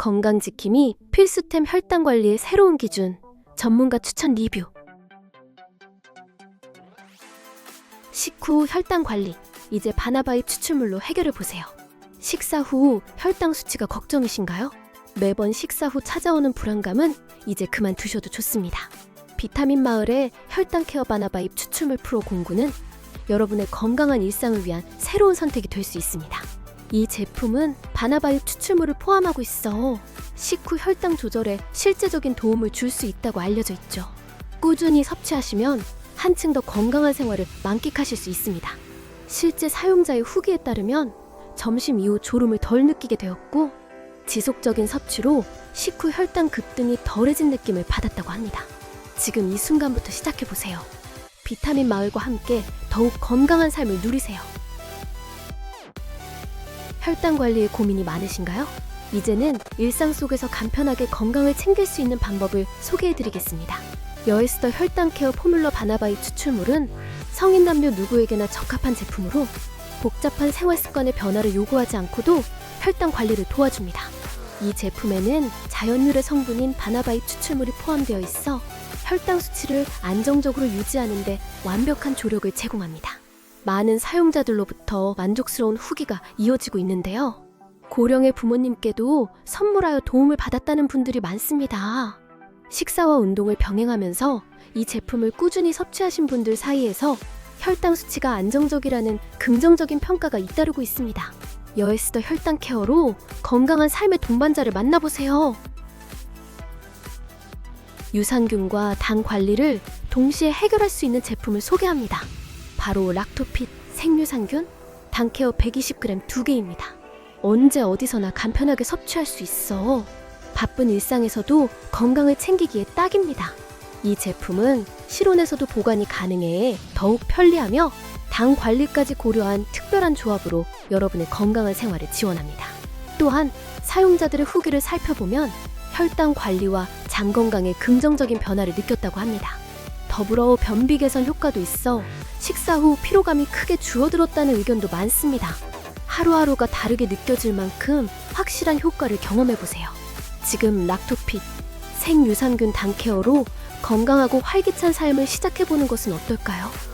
건강 지킴이 필수템 혈당 관리의 새로운 기준. 전문가 추천 리뷰. 식후 혈당 관리. 이제 바나바입 추출물로 해결해 보세요. 식사 후 혈당 수치가 걱정이신가요? 매번 식사 후 찾아오는 불안감은 이제 그만 두셔도 좋습니다. 비타민 마을의 혈당 케어 바나바입 추출물 프로 공구는 여러분의 건강한 일상을 위한 새로운 선택이 될 수 있습니다. 이 제품은 바나바입 추출물을 포함하고 있어 식후 혈당 조절에 실제적인 도움을 줄 수 있다고 알려져 있죠. 꾸준히 섭취하시면 한층 더 건강한 생활을 만끽하실 수 있습니다. 실제 사용자의 후기에 따르면 점심 이후 졸음을 덜 느끼게 되었고 지속적인 섭취로 식후 혈당 급등이 덜해진 느낌을 받았다고 합니다. 지금 이 순간부터 시작해 보세요. 비타민 마을과 함께 더욱 건강한 삶을 누리세요. 혈당 관리에 고민이 많으신가요? 이제는 일상 속에서 간편하게 건강을 챙길 수 있는 방법을 소개해 드리겠습니다. 여에스더 혈당 케어 포뮬러 바나바이 추출물은 성인 남녀 누구에게나 적합한 제품으로 복잡한 생활 습관의 변화를 요구하지 않고도 혈당 관리를 도와줍니다. 이 제품에는 자연유래 성분인 바나바이 추출물이 포함되어 있어 혈당 수치를 안정적으로 유지하는데 완벽한 조력을 제공합니다. 많은 사용자들로부터 만족스러운 후기가 이어지고 있는데요. 고령의 부모님께도 선물하여 도움을 받았다는 분들이 많습니다. 식사와 운동을 병행하면서 이 제품을 꾸준히 섭취하신 분들 사이에서 혈당 수치가 안정적이라는 긍정적인 평가가 잇따르고 있습니다. 여에스더 혈당 케어로 건강한 삶의 동반자를 만나보세요. 유산균과 당 관리를 동시에 해결할 수 있는 제품을 소개합니다. 바로 락토핏 생유산균 당케어 120g 두 개입니다. 언제 어디서나 간편하게 섭취할 수 있어. 바쁜 일상에서도 건강을 챙기기에 딱입니다. 이 제품은 실온에서도 보관이 가능해 더욱 편리하며 당 관리까지 고려한 특별한 조합으로 여러분의 건강한 생활을 지원합니다. 또한 사용자들의 후기를 살펴보면 혈당 관리와 장 건강에 긍정적인 변화를 느꼈다고 합니다. 더불어 변비 개선 효과도 있어 식사 후 피로감이 크게 줄어들었다는 의견도 많습니다. 하루하루가 다르게 느껴질 만큼 확실한 효과를 경험해 보세요. 지금 락토핏 생유산균 당케어로 건강하고 활기찬 삶을 시작해 보는 것은 어떨까요?